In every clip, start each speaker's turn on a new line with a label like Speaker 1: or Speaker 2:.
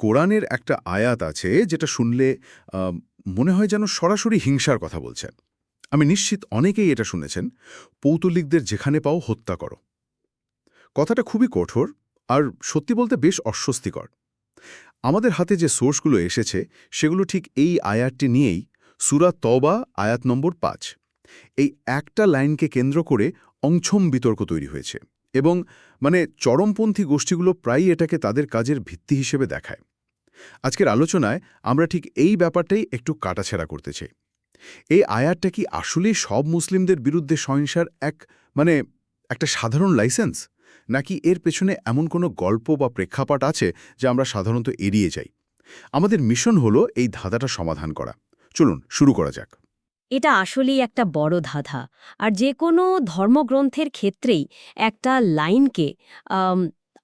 Speaker 1: কোরআনের একটা আয়াত আছে যেটা শুনলে মনে হয় যেন সরাসরি হিংসার কথা বলছেন। আমি নিশ্চিত অনেকেই এটা শুনেছেন। পৌতলিকদের যেখানে পাও হত্যা করো। কথাটা খুবই কঠোর আর সত্যি বলতে বেশ অস্বস্তিকর। আমাদের হাতে যে সোর্সগুলো এসেছে, সেগুলো ঠিক এই আয়াতটি নিয়েই সুরা তবা আয়াত নম্বর পাঁচ। এই একটা লাইনকে কেন্দ্র করে অংছম বিতর্ক তৈরি হয়েছে। এবং মানে চরমপন্থী গোষ্ঠীগুলো প্রায়ই এটাকে তাদের কাজের ভিত্তি হিসেবে দেখায়। আজকের আলোচনায় আমরা ঠিক এই ব্যাপারটাই একটু কাটাছেড়া করতে চাই। এই আয়াতটা কি আসলেই সব মুসলিমদের বিরুদ্ধে সহিংসার এক মানে একটা সাধারণ লাইসেন্স? নাকি এর পেছনে এমন কোনো গল্প বা প্রেক্ষাপট আছে যা আমরা সাধারণত এড়িয়ে যাই? আমাদের মিশন হলো এই ধাঁধাটা সমাধান করা। চলুন, শুরু করা যাক।
Speaker 2: এটা আসলেই একটা বড় ধাঁধা। আর যে কোনো ধর্মগ্রন্থের ক্ষেত্রেই একটা লাইনকে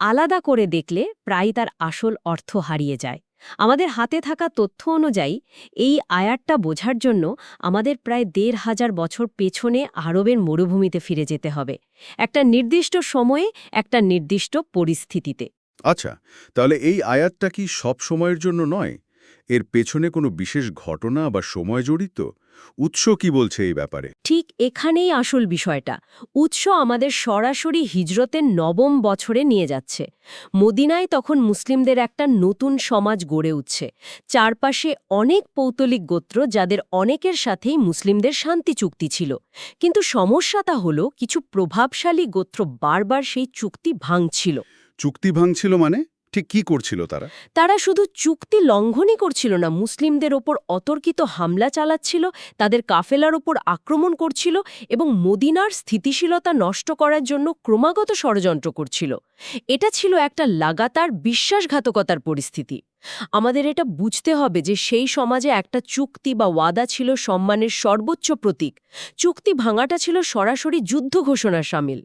Speaker 2: আলাদা করে দেখলে প্রায় তার আসল অর্থ হারিয়ে যায়। আমাদের হাতে থাকা তথ্য অনুযায়ী, এই আয়াতটা বোঝার জন্য আমাদের প্রায় দেড় হাজার বছর পেছনে আরবের মরুভূমিতে ফিরে যেতে হবে। একটা নির্দিষ্ট সময়ে, একটা নির্দিষ্ট পরিস্থিতিতে।
Speaker 1: আচ্ছা তাহলে এই আয়াতটা কি সব সময়ের জন্য নয়? এর পেছনে কোনো বিশেষ ঘটনা বা সময় জড়িত? উৎস কি বলছে এই ব্যাপারে?
Speaker 2: ঠিক এখানেই আসল বিষয়টা। উৎস আমাদের সরাসরি হিজরতের নবম বছরে নিয়ে যাচ্ছে। মদিনায় তখন মুসলিমদের একটা নতুন সমাজ গড়ে উঠছে। চারপাশে অনেক পৌতলিক গোত্র যাদের অনেকের সাথেই মুসলিমদের শান্তি চুক্তি ছিল। কিন্তু সমস্যাটা হলো কিছু প্রভাবশালী গোত্র বারবার সেই চুক্তি ভাঙছিল।
Speaker 1: চুক্তি ভাঙছিল মানে? ঠিক কি করছিল তারা?
Speaker 2: তারা শুধু চুক্তি লঙ্ঘনই করছিল না, মুসলিমদের ওপর অতর্কিত হামলা চালাচ্ছিল, তাদের কাফেলার ওপর আক্রমণ করছিল এবং মদিনার স্থিতিশীলতা নষ্ট করার জন্য ক্রমাগত ষড়যন্ত্র করছিল। এটা ছিল একটা লাগাতার বিশ্বাসঘাতকতার পরিস্থিতি। আমাদের এটা বুঝতে হবে যে সেই সমাজে একটা চুক্তি বা ওয়াদা ছিল সম্মানের সর্বোচ্চ প্রতীক। চুক্তি ভাঙাটা ছিল সরাসরি যুদ্ধ ঘোষণার সামিল।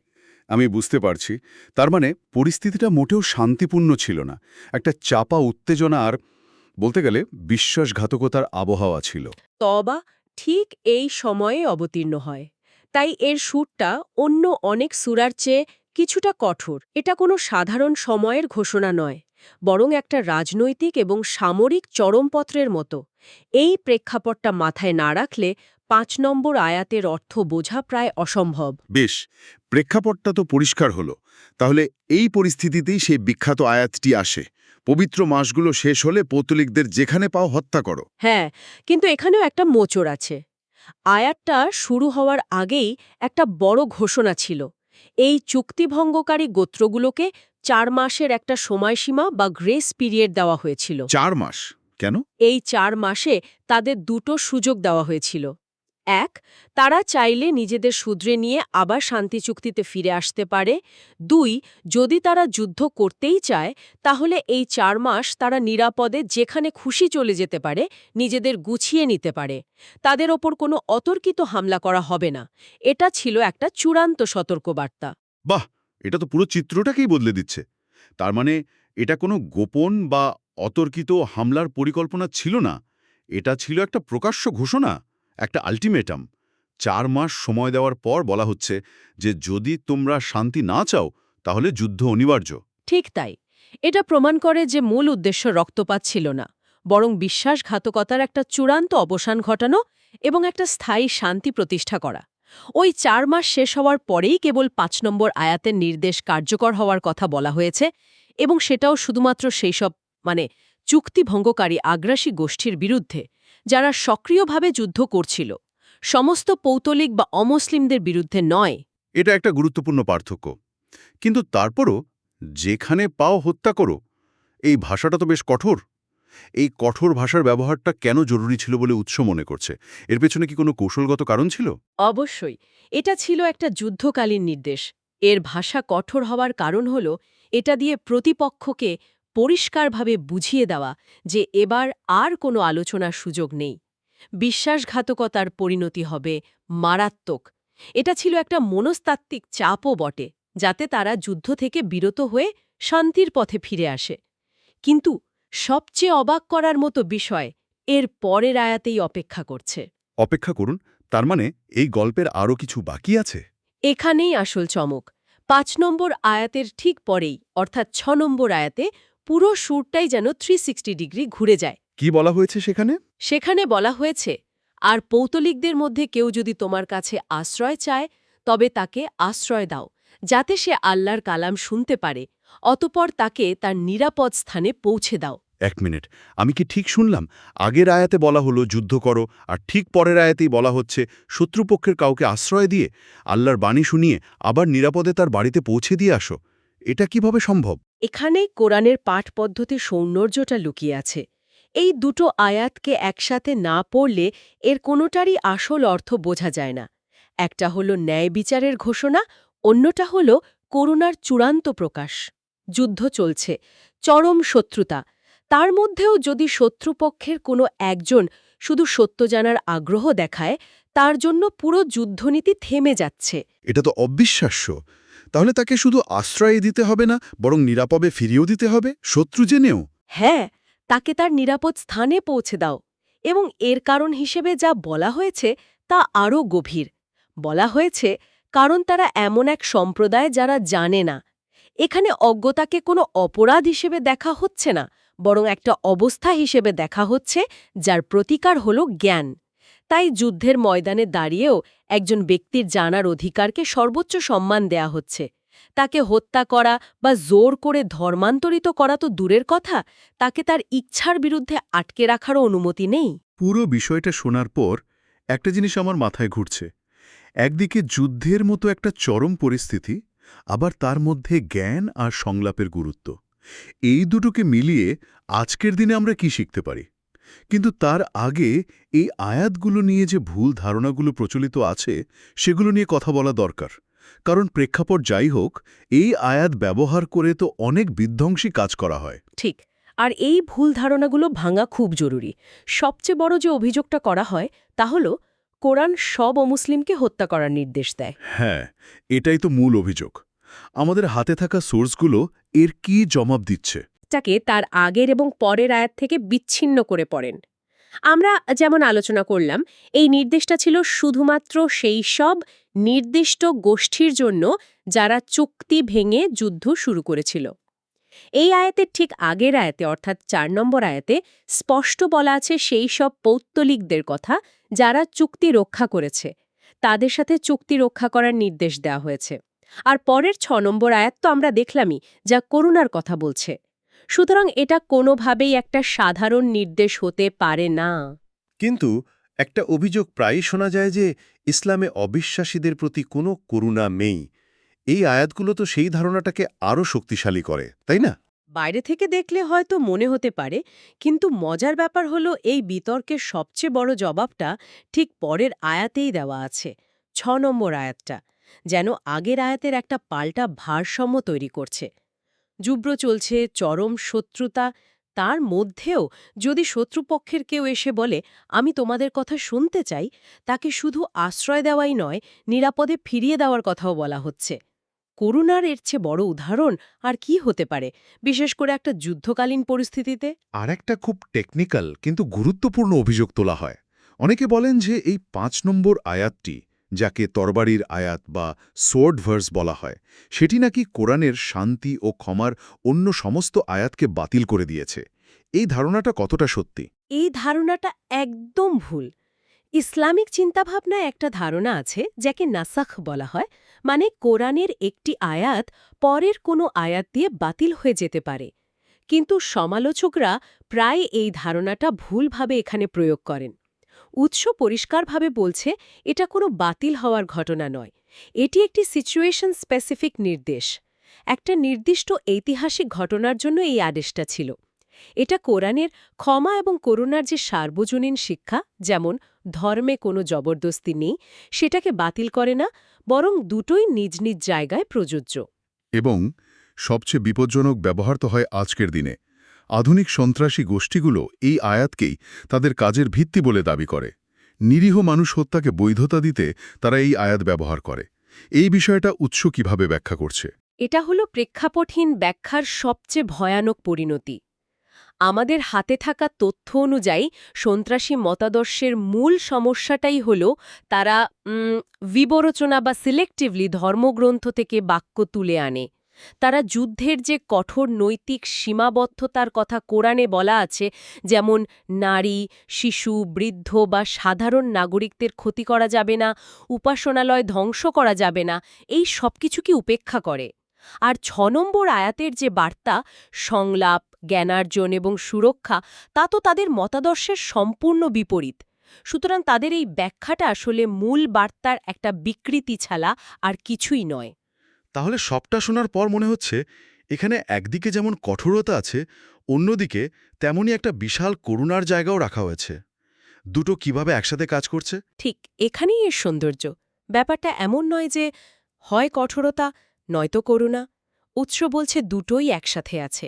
Speaker 1: আমি বুঝতে পারছি। তার মানে পরিস্থিতিটা মোটেও শান্তিপূর্ণ ছিল না। একটা চাপা উত্তেজনা আর বলতে গেলে বিশ্বাসঘাতকতার আবহাওয়া ছিল।
Speaker 2: তবা ঠিক এই সময়ে অবতীর্ণ হয়। তাই এর সুরটা অন্য অনেক সুরার চেয়ে কিছুটা কঠোর। এটা কোনো সাধারণ সময়ের ঘোষণা নয়, বরং একটা রাজনৈতিক এবং সামরিক চরমপত্রের মতো। এই প্রেক্ষাপটটা মাথায় না রাখলে পাঁচ নম্বর আয়াতের অর্থ বোঝা প্রায় অসম্ভব।
Speaker 1: বেশ প্রেক্ষাপটটা তো পরিষ্কার হলো। তাহলে এই পরিস্থিতিতেই সেই বিখ্যাত আয়াতটি আসে। পবিত্র মাসগুলো শেষ হলে পৌতলিকদের যেখানে পাও হত্যা করো।
Speaker 2: হ্যাঁ কিন্তু এখানেও একটা মোচড় আছে। আয়াতটা শুরু হওয়ার আগেই একটা বড় ঘোষণা ছিল। এই চুক্তিভঙ্গকারী গোত্রগুলোকে চার মাসের একটা সময়সীমা বা গ্রেস পিরিয়ড দেওয়া হয়েছিল।
Speaker 1: চার মাস? কেন?
Speaker 2: এই চার মাসে তাদের দুটো সুযোগ দেওয়া হয়েছিল। এক, তারা চাইলে নিজেদের শুধরে নিয়ে আবার শান্তি চুক্তিতে ফিরে আসতে পারে। দুই, যদি তারা যুদ্ধ করতেই চায়, তাহলে এই চার মাস তারা নিরাপদে যেখানে খুশি চলে যেতে পারে, নিজেদের গুছিয়ে নিতে পারে। তাদের ওপর কোনো অতর্কিত হামলা করা হবে না। এটা ছিল একটা চূড়ান্ত সতর্কবার্তা।
Speaker 1: বাহ! এটা তো পুরো চিত্রটাকেই বদলে দিচ্ছে। তার মানে এটা কোনো গোপন বা অতর্কিত হামলার পরিকল্পনা ছিল না। এটা ছিল একটা প্রকাশ্য ঘোষণা। একটা আলটিমেটাম চার মাস সময় দেওয়ার পর বলা হচ্ছে যে, যদি তোমরা শান্তি না চাও, তাহলে যুদ্ধ অনিবার্য।
Speaker 2: ঠিক তাই। এটা প্রমাণ করে যে মূল উদ্দেশ্য রক্তপাত ছিল না, বরং বিশ্বাসঘাতকতার একটা চূড়ান্ত অবসান ঘটানো এবং একটা স্থায়ী শান্তি প্রতিষ্ঠা করা। ওই চার মাস শেষ হওয়ার পরেই কেবল পাঁচ নম্বর আয়াতের নির্দেশ কার্যকর হওয়ার কথা বলা হয়েছে এবং সেটাও শুধুমাত্র সেই সব মানে চুক্তিভঙ্গকারী আগ্রাসী গোষ্ঠীর বিরুদ্ধে। যারা সক্রিয়ভাবে যুদ্ধ করছিল। সমস্ত পৌতলিক বা অমুসলিমদের বিরুদ্ধে নয়।
Speaker 1: এটা একটা গুরুত্বপূর্ণ পার্থক্য। কিন্তু তারপরও যেখানে পাও হত্যা করো এই ভাষাটা তো বেশ কঠোর। এই কঠোর ভাষার ব্যবহারটা কেন জরুরি ছিল বলে উৎস মনে করছে? এর পেছনে কি কোনো কৌশলগত কারণ ছিল?
Speaker 2: অবশ্যই। এটা ছিল একটা যুদ্ধকালীন নির্দেশ। এর ভাষা কঠোর হওয়ার কারণ হল এটা দিয়ে প্রতিপক্ষকে পরিষ্কারভাবে বুঝিয়ে দেওয়া যে এবার আর কোনো আলোচনার সুযোগ নেই। বিশ্বাসঘাতকতার পরিণতি হবে মারাত্মক। এটা ছিল একটা মনস্তাত্ত্বিক চাপও বটে যাতে তারা যুদ্ধ থেকে বিরত হয়ে শান্তির পথে ফিরে আসে। কিন্তু সবচেয়ে অবাক করার মতো বিষয় এর পরের আয়াতেই অপেক্ষা করছে।
Speaker 1: অপেক্ষা করুন তার মানে এই গল্পের আরও কিছু বাকি আছে?
Speaker 2: এখানেই আসল চমক। পাঁচ নম্বর আয়াতের ঠিক পরেই অর্থাৎ ছ নম্বর আয়াতে পুরো সুরটাই যেন থ্রি ডিগ্রি ঘুরে যায়।
Speaker 1: কি বলা হয়েছে সেখানে?
Speaker 2: সেখানে বলা হয়েছে আর পৌতলিকদের মধ্যে কেউ যদি তোমার কাছে আশ্রয় চায় তবে তাকে আশ্রয় দাও যাতে সে আল্লাহর কালাম শুনতে পারে অতপর তাকে তার নিরাপদ স্থানে পৌঁছে দাও।
Speaker 1: এক মিনিট আমি কি ঠিক শুনলাম? আগের আয়াতে বলা হলো যুদ্ধ করো আর ঠিক পরের আয়াতেই বলা হচ্ছে শত্রুপক্ষের কাউকে আশ্রয় দিয়ে আল্লাহর বাণী শুনিয়ে আবার নিরাপদে তার বাড়িতে পৌঁছে দিয়ে আসো। এটা কীভাবে সম্ভব?
Speaker 2: এখানেই কোরআনের পাঠ পদ্ধতির সৌন্দর্যটা লুকিয়ে আছে। এই দুটো আয়াতকে একসাথে না পড়লে এর কোনোটারই আসল অর্থ বোঝা যায় না। একটা হলো ন্যায় বিচারের ঘোষণা, অন্যটা হল করুণার চূড়ান্ত প্রকাশ। যুদ্ধ চলছে, চরম শত্রুতা। তার মধ্যেও যদি শত্রুপক্ষের কোনো একজন শুধু সত্য জানার আগ্রহ দেখায়, তার জন্য পুরো যুদ্ধনীতি থেমে যাচ্ছে।
Speaker 1: এটা তো অবিশ্বাস্য। তাহলে তাকে শুধু আশ্রয় দিতে হবে না, বরং নিরাপদে ফিরিয়েও দিতে হবে? শত্রু জেনেও?
Speaker 2: হ্যাঁ তাকে তার নিরাপদ স্থানে পৌঁছে দাও, এবং এর কারণ হিসেবে যা বলা হয়েছে তা আরও গভীর। বলা হয়েছে, কারণ তারা এমন এক সম্প্রদায় যারা জানে না। এখানে অজ্ঞতাকে কোনো অপরাধ হিসেবে দেখা হচ্ছে না, বরং একটা অবস্থা হিসেবে দেখা হচ্ছে, যার প্রতিকার হল জ্ঞান। তাই যুদ্ধের ময়দানে দাঁড়িয়েও একজন ব্যক্তির জানার অধিকারকে সর্বোচ্চ সম্মান দেয়া হচ্ছে। তাকে হত্যা করা বা জোর করে ধর্মান্তরিত করা তো দূরের কথা, তাকে তার ইচ্ছার বিরুদ্ধে আটকে রাখারও অনুমতি নেই।
Speaker 1: পুরো বিষয়টা শোনার পর একটা জিনিস আমার মাথায় ঘুরছে। একদিকে যুদ্ধের মতো একটা চরম পরিস্থিতি, আবার তার মধ্যে জ্ঞান আর সংলাপের গুরুত্ব। এই দুটোকে মিলিয়ে আজকের দিনে আমরা কি শিখতে পারি? কিন্তু তার আগে এই আয়াতগুলো নিয়ে যে ভুল ধারণাগুলো প্রচলিত আছে সেগুলো নিয়ে কথা বলা দরকার। কারণ প্রেক্ষাপট যাই হোক এই আয়াত ব্যবহার করে তো অনেক বিধ্বংসী কাজ করা হয়।
Speaker 2: ঠিক আর এই ভুল ধারণাগুলো ভাঙা খুব জরুরি। সবচেয়ে বড় যে অভিযোগটা করা হয় তা হল কোরআন সব অমুসলিমকে হত্যা করার নির্দেশ দেয়।
Speaker 1: হ্যাঁ এটাই তো মূল অভিযোগ। আমাদের হাতে থাকা সোর্সগুলো এর কি জবাব দিচ্ছে?
Speaker 2: টাকে তার আগের এবং পরের আয়াত থেকে বিচ্ছিন্ন করে পড়েন। আমরা যেমন আলোচনা করলাম, এই নির্দেশটা ছিল শুধুমাত্র সেই সব নির্দিষ্ট গোষ্ঠীর জন্য যারা চুক্তি ভেঙে যুদ্ধ শুরু করেছিল। এই আয়াতের ঠিক আগের আয়াতে, অর্থাৎ চার নম্বর আয়াতে, স্পষ্ট বলা আছে সেই সব পৌত্তলিকদের কথা যারা চুক্তি রক্ষা করেছে। তাদের সাথে চুক্তি রক্ষা করার নির্দেশ দেওয়া হয়েছে। আর পরের ছ নম্বর আয়াত তো আমরা দেখলামই, যা করুণার কথা বলছে। সুতরাং এটা কোনোভাবেই একটা সাধারণ নির্দেশ হতে পারে না।
Speaker 3: কিন্তু একটা অভিযোগ প্রায়ই শোনা যায় যে ইসলামে অবিশ্বাসীদের প্রতি কোনো করুণা নেই। এই আয়াতগুলো তো সেই ধারণাটাকে আরও শক্তিশালী করে তাই না?
Speaker 2: বাইরে থেকে দেখলে হয়তো মনে হতে পারে কিন্তু মজার ব্যাপার হলো এই বিতর্কের সবচেয়ে বড় জবাবটা ঠিক পরের আয়াতেই দেওয়া আছে ছ নম্বর আয়াতটা যেন আগের আয়াতের একটা পাল্টা ভারসাম্য তৈরি করছে। যুব্র চলছে, চরম শত্রুতা। তার মধ্যেও যদি শত্রুপক্ষের কেউ এসে বলে, আমি তোমাদের কথা শুনতে চাই তাকে শুধু আশ্রয় দেওয়াই নয়, নিরাপদে ফিরিয়ে দেওয়ার কথাও বলা হচ্ছে। করুণার এর চেয়ে বড় উদাহরণ আর কি হতে পারে, বিশেষ করে একটা যুদ্ধকালীন পরিস্থিতিতে?
Speaker 1: আর একটা খুব টেকনিক্যাল কিন্তু গুরুত্বপূর্ণ অভিযোগ তোলা হয়। অনেকে বলেন যে এই পাঁচ নম্বর আয়াতটি যাকে তরবারির আয়াত বা সোর্ড ভার্স বলা হয়, সেটি নাকি কোরআনের শান্তি ও ক্ষমার অন্য সমস্ত আয়াতকে বাতিল করে দিয়েছে। এই ধারণাটা কতটা সত্যি?
Speaker 2: এই ধারণাটা একদম ভুল। ইসলামিক চিন্তাভাবনায় একটা ধারণা আছে, যাকে নাসাখ বলা হয় মানে কোরআনের একটি আয়াত পরের কোনো আয়াত দিয়ে বাতিল হয়ে যেতে পারে। কিন্তু সমালোচকরা প্রায় এই ধারণাটা ভুলভাবে এখানে প্রয়োগ করেন। উৎস পরিষ্কারভাবে বলছে, এটা কোনো বাতিল হওয়ার ঘটনা নয়। এটি একটি সিচুয়েশন স্পেসিফিক নির্দেশ। একটা নির্দিষ্ট ঐতিহাসিক ঘটনার জন্য এই আদেশটা ছিল। এটা কোরআনের ক্ষমা এবং করুণার যে সার্বজনীন শিক্ষা, যেমন ধর্মে কোনো জবরদস্তি নেই, সেটাকে বাতিল করে না, বরং দুটোই নিজ নিজ জায়গায় প্রযোজ্য।
Speaker 1: এবং সবচেয়ে বিপজ্জনক ব্যবহার তো হয় আজকের দিনে। আধুনিক সন্ত্রাসী গোষ্ঠীগুলো এই আয়াতকেই তাদের কাজের ভিত্তি বলে দাবি করে। নিরীহ মানুষ হত্যাকে বৈধতা দিতে তারা এই আয়াত ব্যবহার করে। এই বিষয়টা উৎস কীভাবে ব্যাখ্যা করছে?
Speaker 2: এটা হলো প্রেক্ষাপটহীন ব্যাখ্যার সবচেয়ে ভয়ানক পরিণতি। আমাদের হাতে থাকা তথ্য অনুযায়ী সন্ত্রাসী মতাদর্শের মূল সমস্যাটাই হল তারা বিবরচনা বা সিলেক্টিভলি ধর্মগ্রন্থ থেকে বাক্য তুলে আনে। তারা যুদ্ধের যে কঠোর নৈতিক সীমাবদ্ধতার কথা কোরআনে বলা আছে, যেমন নারী, শিশু, বৃদ্ধ বা সাধারণ নাগরিকদের ক্ষতি করা যাবে না, উপাসনালয় ধ্বংস করা যাবে না, এই সব কিছুকে উপেক্ষা করে? আর ছ নম্বর আয়াতের যে বার্তা, সংলাপ, জ্ঞানার্জন এবং সুরক্ষা, তা তো তাদের মতাদর্শের সম্পূর্ণ বিপরীত। সুতরাং তাদের এই ব্যাখ্যাটা আসলে মূল বার্তার একটা বিকৃতি ছাড়া আর কিছুই নয়।
Speaker 1: তাহলে সবটা শোনার পর মনে হচ্ছে এখানে একদিকে যেমন কঠোরতা আছে, অন্যদিকে তেমনই একটা বিশাল করুণার জায়গাও রাখা হয়েছে। দুটো কীভাবে একসাথে কাজ করছে?
Speaker 2: ঠিক, এখানেই এর সৌন্দর্য। ব্যাপারটা এমন নয় যে হয় কঠোরতা নয়তো করুণা। উৎস বলছে দুটোই একসাথে আছে।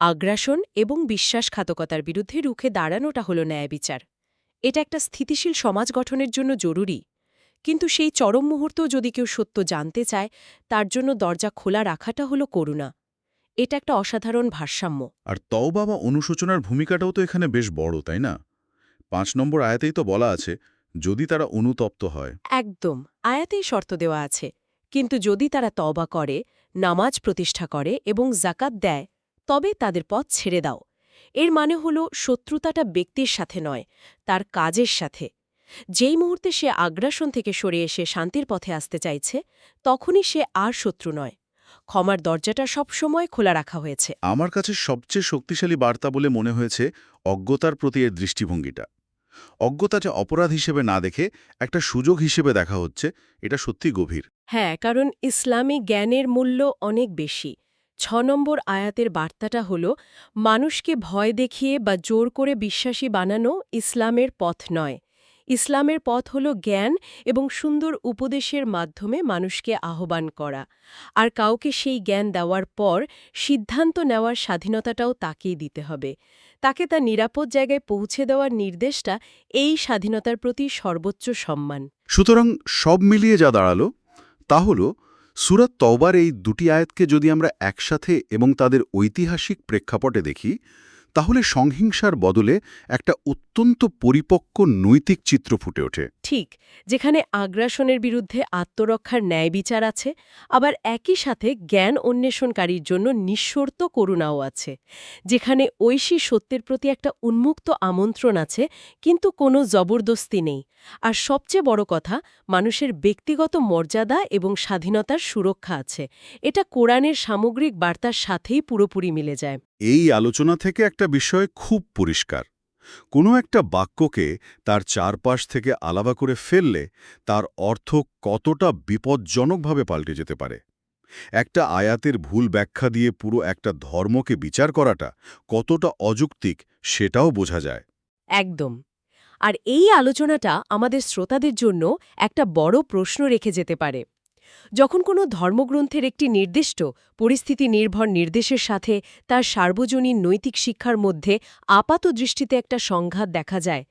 Speaker 2: আগ্রাসন এবং বিশ্বাসঘাতকতার বিরুদ্ধে রুখে দাঁড়ানোটা হল ন্যায় বিচার এটা একটা স্থিতিশীল সমাজ গঠনের জন্য জরুরি। কিন্তু সেই চরম মুহূর্ত যদি কেউ সত্য জানতে চায় তার জন্য দরজা খোলা রাখাটা হল করুণা। এটা একটা অসাধারণ ভারসাম্য।
Speaker 1: আর তওবা বা অনুশোচনার ভূমিকাটাও তো এখানে বেশ বড় তাই না? পাঁচ নম্বর আয়াতেই তো বলা আছে যদি তারা অনুতপ্ত হয়।
Speaker 2: একদম আয়াতেই শর্ত দেওয়া আছে। কিন্তু যদি তারা তওবা করে নামাজ প্রতিষ্ঠা করে এবং জাকাত দেয় তবে তাদের পথ ছেড়ে দাও। এর মানে হল শত্রুতাটা ব্যক্তির সাথে নয় তার কাজের সাথে। যেই মুহূর্তে সে আগ্রাসন থেকে সরে এসে শান্তির পথে আসতে চাইছে তখনই সে আর শত্রু নয়। ক্ষমার দরজাটা সবসময় খোলা রাখা হয়েছে।
Speaker 1: আমার কাছে সবচেয়ে শক্তিশালী বার্তা বলে মনে হয়েছে অজ্ঞতার প্রতি এর দৃষ্টিভঙ্গিটা। অজ্ঞতাটা অপরাধ হিসেবে না দেখে একটা সুযোগ হিসেবে দেখা হচ্ছে এটা সত্যি গভীর।
Speaker 2: হ্যাঁ কারণ ইসলামে জ্ঞানের মূল্য অনেক বেশি। ছ নম্বর আয়াতের বার্তাটা হল মানুষকে ভয় দেখিয়ে বা জোর করে বিশ্বাসী বানানো ইসলামের পথ নয়। ইসলামের পথ হল জ্ঞান এবং সুন্দর উপদেশের মাধ্যমে মানুষকে আহ্বান করা। আর কাউকে সেই জ্ঞান দেওয়ার পর সিদ্ধান্ত নেওয়ার স্বাধীনতাটাও তাকেই দিতে হবে। তাকে তার নিরাপদ জায়গায় পৌঁছে দেওয়ার নির্দেশটা এই স্বাধীনতার প্রতি সর্বোচ্চ সম্মান।
Speaker 1: সুতরাং সব মিলিয়ে যা দাঁড়াল, তা হল সুরাত তওবার এই দুটি আয়াতকে যদি আমরা একসাথে এবং তাদের ঐতিহাসিক প্রেক্ষাপটে দেখি তাহলে সংহিংসার বদলে একটা অত্যন্ত পরিপক্ক নৈতিক চিত্র ফুটে ওঠে।
Speaker 2: ঠিক, যেখানে আগ্রাসনের বিরুদ্ধে আত্মরক্ষার ন্যায় বিচার আছে, আবার একই সাথে জ্ঞান অন্বেষণকারীর জন্য নিঃশর্ত করুণাও আছে, যেখানে ঐশী সত্যের প্রতি একটা উন্মুক্ত আমন্ত্রণ আছে, কিন্তু কোনো জবরদস্তি নেই। আর সবচেয়ে বড় কথা, মানুষের ব্যক্তিগত মর্যাদা এবং স্বাধীনতার সুরক্ষা আছে। এটা কোরআনের সামগ্রিক বার্তার সাথেই পুরোপুরি মিলে যায়।
Speaker 1: এই আলোচনা থেকে একটা বিষয় খুব পরিষ্কার। কোনো একটা বাক্যকে তার চারপাশ থেকে আলাদা করে ফেললে তার অর্থ কতটা বিপজ্জনকভাবে পাল্টে যেতে পারে। একটা আয়াতের ভুল ব্যাখ্যা দিয়ে পুরো একটা ধর্মকে বিচার করাটা কতটা অযৌক্তিক সেটাও বোঝা যায়।
Speaker 2: একদম। আর এই আলোচনাটা আমাদের শ্রোতাদের জন্য একটা বড় প্রশ্ন রেখে যেতে পারে। যখন কোনো ধর্মগ্রন্থের একটি নির্দিষ্ট পরিস্থিতি নির্ভর নির্দেশের সাথে তার সার্বজনীন নৈতিক শিক্ষার মধ্যে আপাত দৃষ্টিতে একটা সংঘাত দেখা যায়,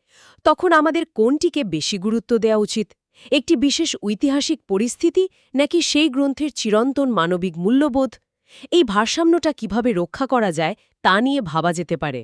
Speaker 2: তখন আমাদের কোনটিকে বেশি গুরুত্ব দেওয়া উচিত? একটি বিশেষ ঐতিহাসিক পরিস্থিতি নাকি সেই গ্রন্থের চিরন্তন মানবিক মূল্যবোধ? এই ভারসাম্যটা কীভাবে রক্ষা করা যায় তা নিয়ে ভাবা যেতে পারে।